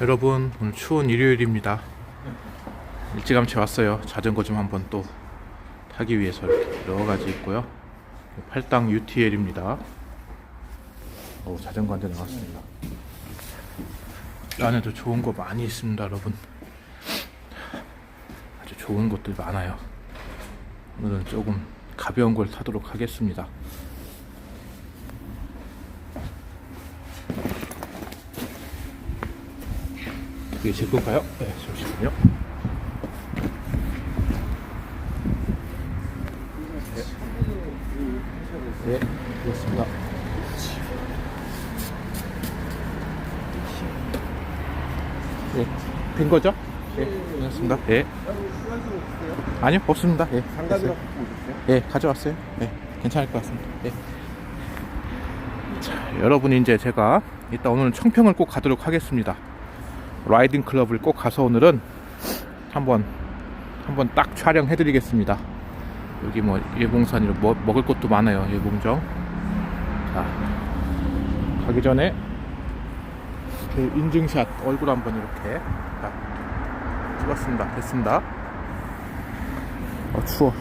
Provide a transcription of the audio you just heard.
여러분 오늘 추운 일요일입니다. 일찌감치 왔어요. 자전거 좀 한번 또 타기 위해서 이렇게 여러 가지 있고요. 팔당 UTL입니다. 오, 자전거 한 대 나왔습니다. 이 안에도 좋은 거 많이 있습니다, 여러분. 아주 좋은 것들 많아요. 오늘은 조금 가벼운 걸 타도록 하겠습니다. 이게 제 건가요? 네, 잠시만요. 네, 그렇습니다. 네, 된 거죠? 네, 그렇습니다. 네. 아니요, 없습니다. 예. 오셨어요? 예, 가져왔어요. 예, 괜찮을 것 같습니다. 예. 자, 여러분이 이제 제가 이따 오늘 청평을 꼭 가도록 하겠습니다. 라이딩 클럽을 꼭 가서 오늘은 한번 한번 딱 촬영해 드리겠습니다. 여기 뭐 예봉산이로 뭐, 먹을 것도 많아요. 예봉정. 자, 가기 전에 제 인증샷 얼굴 한번 이렇게 딱 찍었습니다. 됐습니다. 어 추워.